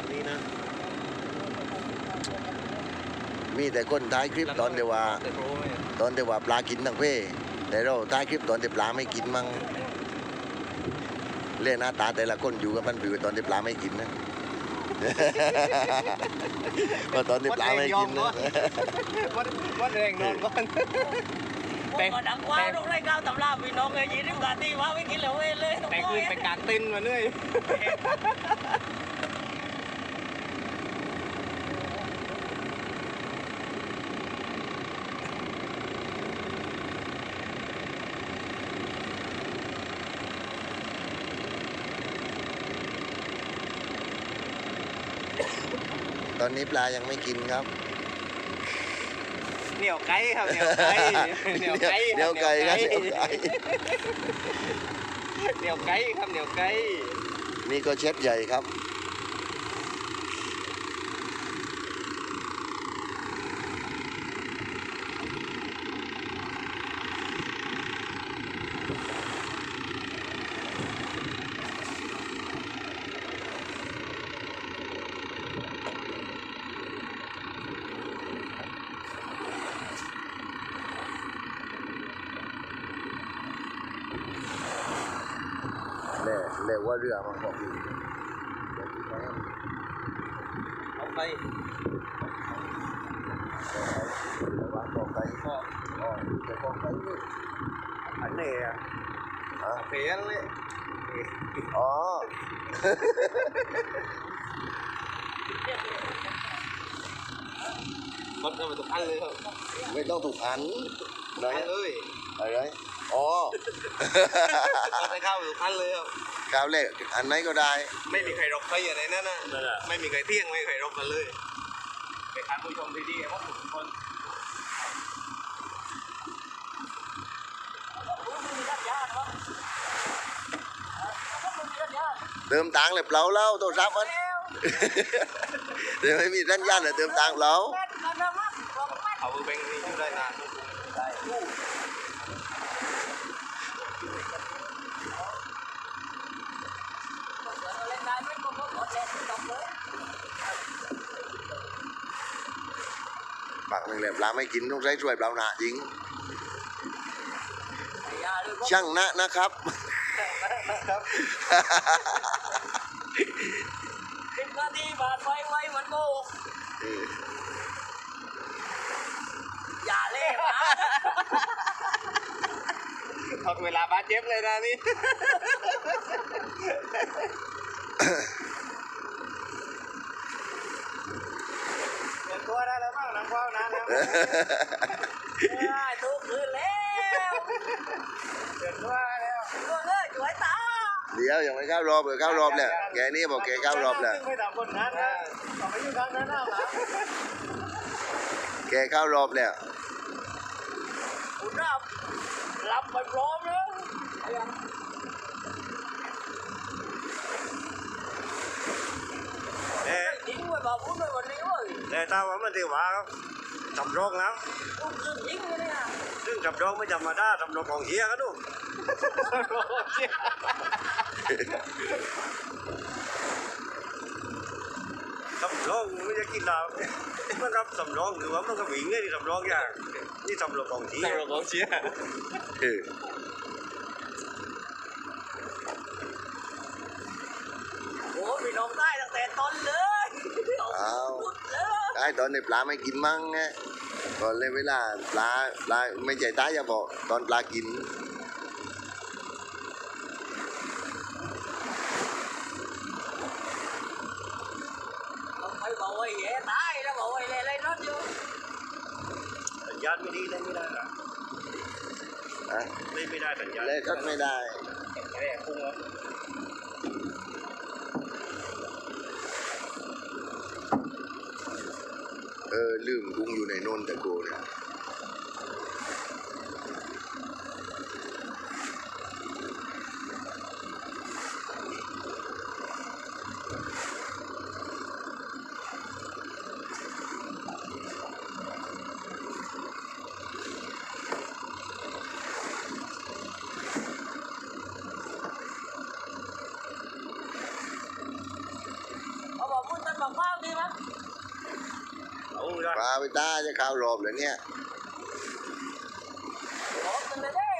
างนี้นะมีแต่คนถ่ายคลิปตอนเดียวว่าแต่โปรไหมตอนเดียวว่าปลากินทั้งเพ่แต่เราถ่ายคลิปตอนที่ปลาไม่กินมั่งเล่นหน้าตาแต่ละคนอยู่กับมันผิวตอนที่ปลาไม่กินนะว่าตอนที่ปลาไม่กินนะวัดวัดแรงนอนก่อนผมก็ดังว่าลูกไร่ก้าวตำราพี่น้องเลยยี่สิบกว่าที่ว่าไม่กินแล้วเว้ยเลยต้องแต่น้อคืยนไปกลางเต็นท์มาเนื่อย ตอนนี้ปลายังไม่กินครับ เหนียวไก่ครับเหนียวไก่เหนียวไก่เหนียวไก่ครับเหนียวไก่เหนียวไก่ครับเหนียวไก่นี่ก็เช็ดใหญ่ครับ เล่เล่ ว่าเรือมันบอกอยู่เอาไปว่าบอไปก็อ๋อแต่บอไปนี่อันนี้อะเปลี่ยนเลยอ๋อกดเข้าไปทุกอันเลยครับไม่ต้องถูกอันไหนอันเลยอะไรอ๋อกดไปเข้าไปทุกอันเลยครับ ก้าวเลขอันไหนก็ได้ ไม่มีใครรบใครอะไรนั่นนะไม่มีใครเที่ยงไม่มีใครรบกันเลยเป็นการผู้ชมดีๆครับทุกคนเติมตังค์เลยเปล่าเล่าโทรศัพท์มันเดี๋ยวไม่มีสัญญาณเลยเติมตังค์เปล่าเอาแบงค์นี้อยู่ได้นานได้ ปากหนึ่งเลยปลาไม่กินต้องใช้ช่วยเปล่าหนาจริง ช่างนะนะครับสิบนาทีผ่านไปไวเหมือนโมกอย่าเล่นนะทดเวลาบาดเจ็บเลยนะนี่ เปลี่ยนตั วได้แล้วบ้างหลังว่าวนะทุกคืนแล้วเปลี่ยนตัวได้แล้วตัวเอ้ยสวยตาเดี๋ยวยังไม่เข้ารอบเลยเข้ารอบแล้วแกนี่บอกแกเข้ารอบแล้วไม่ดับคนนั้นนะต่อไปอยู่ทางนั้นหน้าหลังแกเข้ารอบแล้วคุณรับรับไปพร้อมแล้ว เอ๊ะ ทิ้งไว้บอกพูดไว้วันนี้เว้ยแต่ถ้าว่ามันที่ว่าทำรองแล้วลูกคืนทิ้งไว้เนี่ยซึ่งทำรองไม่จำมาได้ทำรองของเฮียกันดูทำรองไม่จะกินเหล้ามันรับสำรองหรือว่ามันก็วิ่งเลยที่สำรองอย่างนี่ทำรองของเฮียสำรองของเชียร์เออโอ้พี่น้องได้ตั้งแต่ต้นเลย ได้ตอนนี้ปลาไม่กินมั้งไงตอนเลยเวลาปลาปลาไม่ใจตายจะบอกตอนปลากินต้องไปบอกว่าแย่ตายแล้วบอกว่าอะไรรถอยู่สัญญาณไม่ดีเลยไม่ได้นะอะไม่ไม่ได้สัญญาณเล่ก็ไม่ได้แค่พุ่งแล้ว เออลืมกุ้งอยู่ในนนนตะโกเนี่ย ไปตาจะข้าวรอบเลยเนี่ยบอกกันเลยได้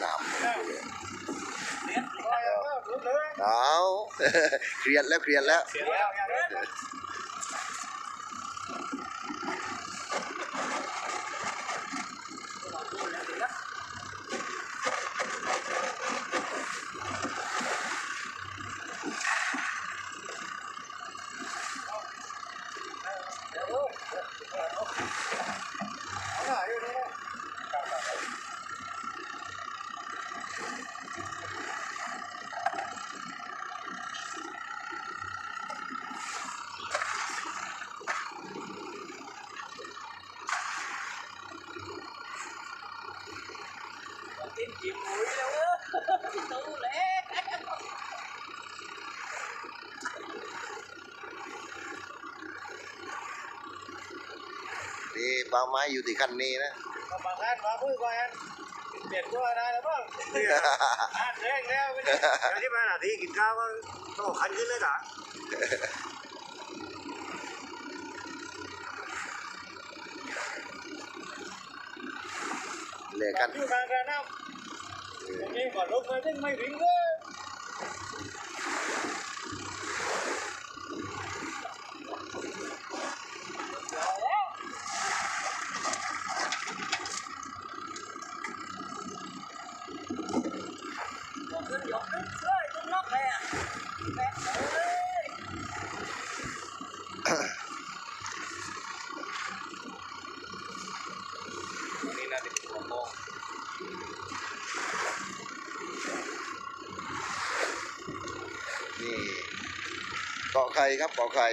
หนามเรียนเอาเครียดแล้วเครียดแล้ว เสียแล้ว กินจิ๋มมุ้ยแล้วเออตู้เล็ก นี่ ปลาไม้อยู่ที่คันนี้นะ บางอันมาพูดก่อนเปลี่ยนตัวได้แล้วบ้างอ่านเร่งแล้วไม่ได้อย่างที่มาหน้าที่กินข้าวก็ต้องขันขึ้นเลยจ้ะเลยกันอยู่กลางกันน้ำตรงนี้ก่อนลงไปยังไม่ถึงเลย บอกขึ้นยกขึ้นเลยตุ้มล็อกเลยอะแบกเลย นี่น่าจะเป็นหัวโมง นี่ เกาะไข่ครับเกาะไข่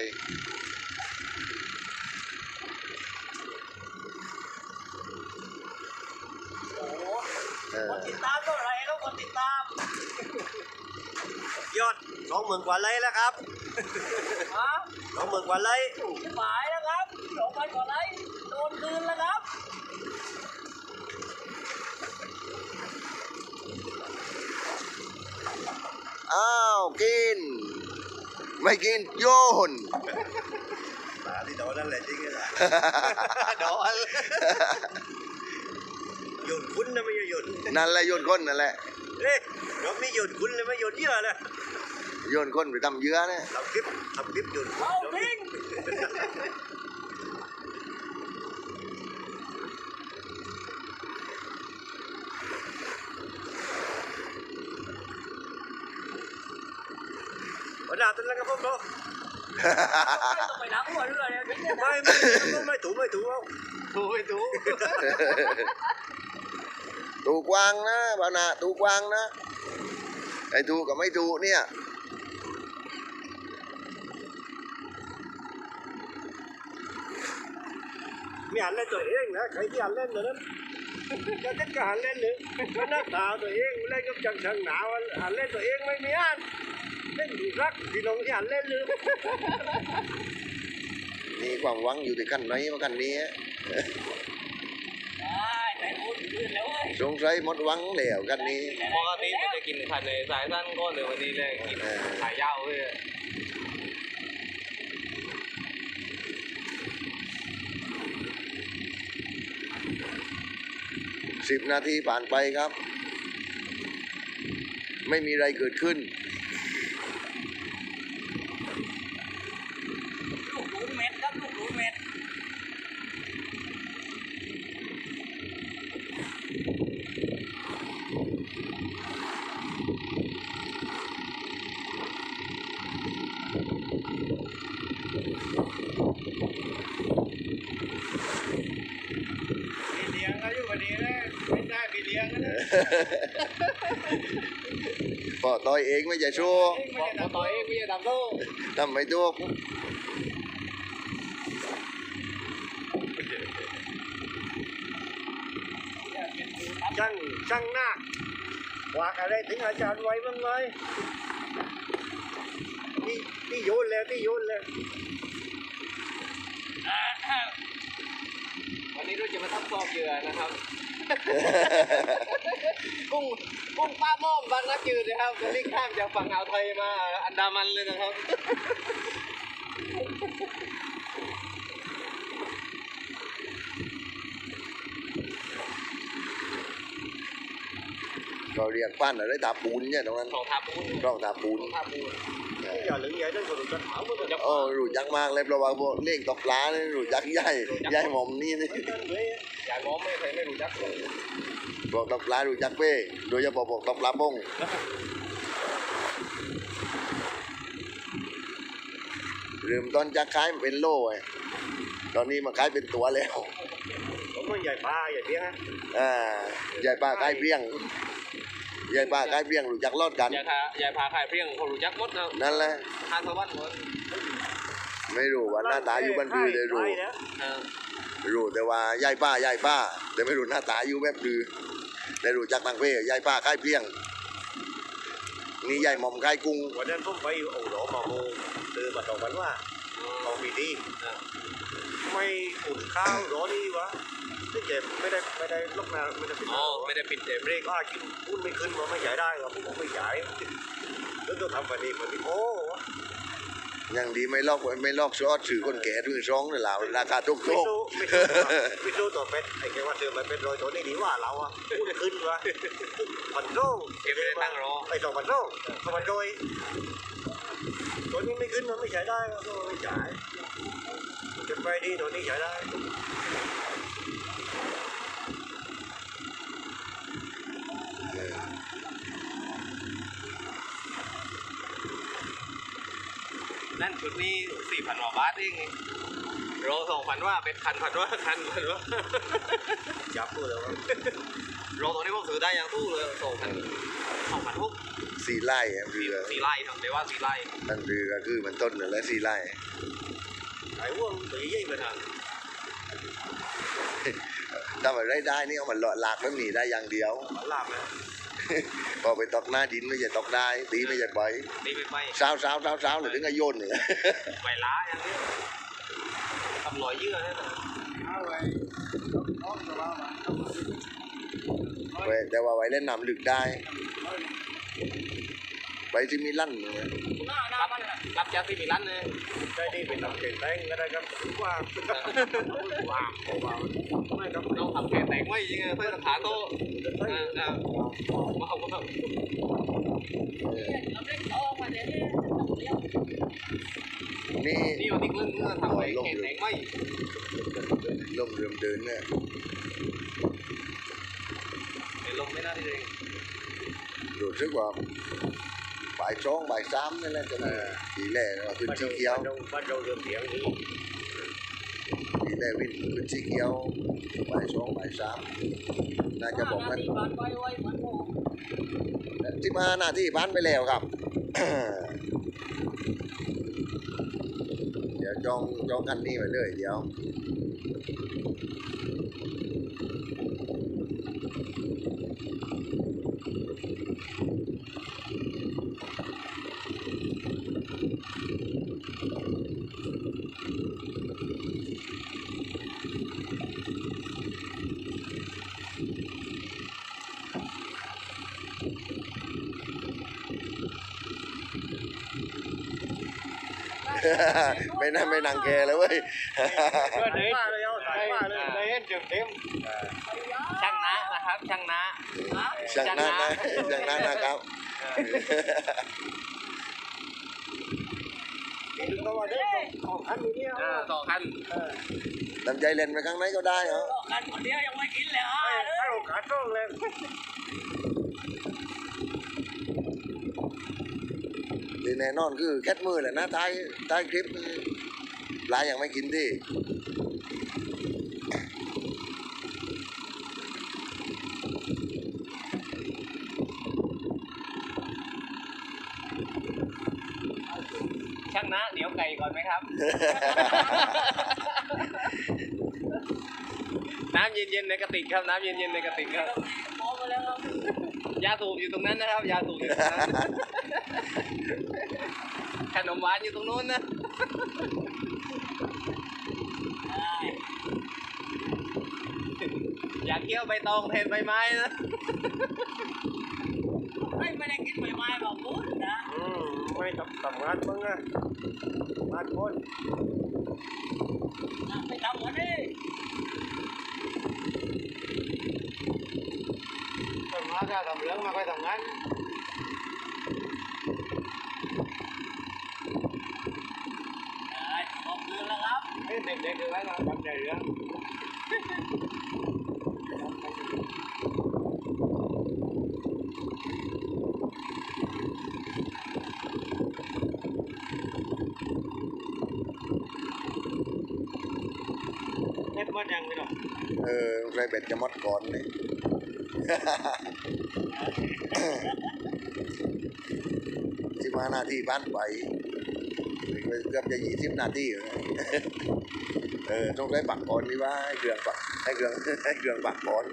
โอ้โหเออคนติดตามเท่าไหร่แล้วคนติดตาม ยอดสองหมื่นกว่าไลค์แล้วครับฮะสองหมื่นกว่าไลค์หมายแล้วครับสองพันกว่าไลค์โดนคืนแล้วครับอ้าวกิน ไม่กินโยนตาที่โดนนั่นแหละจริงเลยโดนหยุดคุณนะไม่ใช่หยุดนั่นแหละโยนก้นนั่นแหละเฮ้ยเราไม่หยุดคุณเลยไม่หยุดเยอะเลยโยนก้นไปทำเยื่อเนี่ยทำคลิปทำคลิปหยุดคุณเอาทิ้ง วันหน้าเป็นแล้วครับผมเนาะไม่ต้องไปหนังหัวเรือเลยทิ้งเลยนะไม่ไม่ไม่ถูกไม่ถูกเอาถูกไม่ถูกตูก เนี่ยไม่หันเล่นตัวเองนะใครที่หันเล่นตัวนั้นจะจัดการเล่นหรือก็หน้าตาตัวเองเล่นกับจังชังหนาวหันเล่นตัวเองไม่มีอันเล่นดีรักพี่น้องที่หันเล่นหรือนี่ความหวังอยู่ที่ขั้นไหนมาขั้นนี้ได้แต่พูดคืนแล้วเว้ยสงสัยหมดหวังแล้วกันนี้ปกติมันจะกินไข่ในสายสั้นก็เลยวันนี้เลยกินเออขายยาวเลยสิบนาทีผ่านไปครับ ไม่มีอะไรเกิดขึ้น ลูกหนูเม็ดครับลูกหนูเม็ด พี่เลี้ยงอายุวันนี้นะไม่ได้พี่ เลี้ยงนะพอต่อยเองไม่จะชั่วพอพอต่อยเองไม่จะทำโทษทำไม่ถูกช่างช่างหน้าว่าอะไรถึงอาจารย์ไว้บ้างไหมนี่นี่โยนแล้วนี่โยนแล้วอ่าวันนี้เราจะมาทำซอกเหยื่อนะครับ กุ้งกุ้งป้าม่อมบางนักจืดนะครับวันนี้ข้ามจากฝั่งอ่าวไทยมาอันดามันเลยนะครับก็เรียกปั้นอะไรตาปูนเนี่ยตรงนั้นของทาปูนร่องตาปูน ทาปูนอย่าลืมใหญ่นั่นคนรู้จักเขาหมดเลยโอ้รู้จักมากเลยเพราะว่าพวกเล่งตกปลาเนี่ยรู้จักใหญ่ใหญ่หม่อมนี่นี่อย่าง้อไม่เคยไม่รู้จักเลยพวกตกปลารู้จักเป้โดยเฉพาะพวกตกปลาบ้งเริ่มต้นจะขายเป็นโล่ไงตอนนี้มาขายเป็นตัวแล้วผมมันใหญ่ปลาใหญ่เพี้ยงฮะอ่าใหญ่ป้าขายเปรี้ยงใหญ่ป้าขายเปรี้ยงรู้จักรอดกันอย่าทาอย่าพาใครเพี้ยงคนรู้จักหมดนะนั่นแหละทานสวรรค์หมดไม่รู้ว่าหน้าตาอยู่บ้านรือเลยรู้เออ รู้แต่ว่าใหญ่ป้าใหญ่ป้า แต่ไม่รู้หน้าตาอยู่แบบรือแต่รู้จักทางเพ่ใหญ่ป้าขายเปรี้ยง นี่ใหญ่หม่อมขายกุ้งวันนั้นผมไปโอ้โหมาโมซื้อมาตองมันว่าของมีดีไม่อุ่นข้าวร้อนนี่วะนี่เจ็บไม่ได้ไม่ได้ลกนาไม่ได้ป็นอ๋อไม่ได้ปิดเจเบรกก็กินพูดไม่ขึ้นว่าไม่ใหญ่ได้หรอกผมไม่ใหญ่แล้วต้องทำวันนี้วันนี้โอ้ ยังดีไม่ลอกไม่ลอกซอสสื่อคนแก่ถึงสองเลยเหล่าราคาทุกไม่ทุกสู้ไม่สู้ไม่สู้ตัวเป็ดไอ้แกว่าเธอมันเป็นรอยตัวนี้ดีว่าเราอะพูดขึ้นวะพันโร่เก็บไม่ได้ตั้งรอไอ้สองพันโร่สองพันโรยตัวนี้ไม่ขึ้นมันไม่ใช้ได้ก็ไม่ใช้จะไปดีตัวนี้ใช้ได้ นั่นชุดนี้สี่พันกว่าบาทเองโรสองพันว่าเป็นคันพันว่าคันพันว่าจับตัวแล้วโรตัวนี้ผมซื้อได้ยังตู้เลยสองพันสองพันหกสี่ไร่อะเรือสี่ไร่ทำได้ว่าสี่ไร่นั่นเรือก็คือมันต้นนั่นแหละสี่ไร่ไอ้ว่วงตัวใหญ่ไปทางถ้ามันได้ได้นี่เอามันหลอดหลากไม่มีได้อย่างเดียวลาบนะ พอไปตกหน้าดินไม่ใช่ตกได้ตีไม่ใช่ปล่อยตีไปไปเช้าเช้าเช้าเช้าเลยถึงก็โยนเนี่ยไปล้าอย่างนี้ทำรอยเยื่อให้มันไว้แต่ว่าไว้เล่นน้ำลึกได้ ไปที่มีลั่นเนี่ยหน้าหน้ารับมันน่ะรับจากที่มีร้านเลยได้ดีเป็นทำเก่งแตงก็ได้ครับว่าว่าว่าไม่ครับเราทำแข่แต่งไว้ยังไงเพื่อขาโตอ่าอ่าว้าวว้าวเราเล่นโตมาเดี๋ยวนี้เลี้ยวนี่นี่วันนี้เรื่องเงื่อนทำไว้แข่แต่งไว้ลมเริ่มเดินเนี่ยเป็นลมไม่น่าที่จะรู้สึกว่าบ่ายสองบ่ายสามนี่แหละจะมาทีแรกว่าขึ้นสีเขียวบ้านเราเรื่องเสียงนี่ทีแรกวิ่งขึ้นสีเขียวบ่ายสองบ่ายสามน่าจะบอกมันบ้านไว้ไว้มันโง่ที่มาหน้าที่บ้านไปแล้วครับ เดี๋ยวจองจองคันนี้ไว้เลยเดี๋ยว ไม่นั่งไม่นั่งแกเลยเว้ย ก็เด็กเลยเอาสายมาเลยได้เห็นเต็มเต็มช่างนะนะครับ ช่างนะ ช่างหน้านะช่างหน้านะครับ ถึงก็ว่าเด็กของอันนี้เนี่ยอ่าต่อคันน้ำใจเล่นไปข้างในก็ได้เหรอกันคนเดียวยังไม่กินเลยอะให้ให้โอกาสต้องเลยที่แน่นอนคือแคทมือแหละนะท้ายท้ายคลิปปลายังไม่กินที่ ช่างนะเหนียวไก่ก่อนไหมครับ น้ำเย็นๆในกระติกครับ น้ำเย็นๆในกระติกครับมองมาแล้วครับ ยาสูบอยู่ตรงนั้นนะครับ ยาสูบอยู่ตรงนั้นขนมหวานอยู่ตรงนู้นนะได้อยากเกี่ยวใบตองแทนใบไม้นะ ไม่ไม่ได้กินใบไม้แบบนู้นนะอืมไม่ทำทำงานมึงอะงานคนไปทำกันดิทำงานก็ทำเรื่องมาค่อยทำงานเอ้ยขอบคุณแล้วครับเฮ้ยเด็กๆเลยนะทำใจเรื่อง เอ็ดมันยังไม่หรอก เออไรเบ็ดจะมดก่อนเลยสิบห้านาทีบ้านไปเกือบจะยี่สิบนาที่เออต้องได้ปักก่อนนี่ว่าให้เครื่องปักให้เครื่องให้เครื่องปักก่อน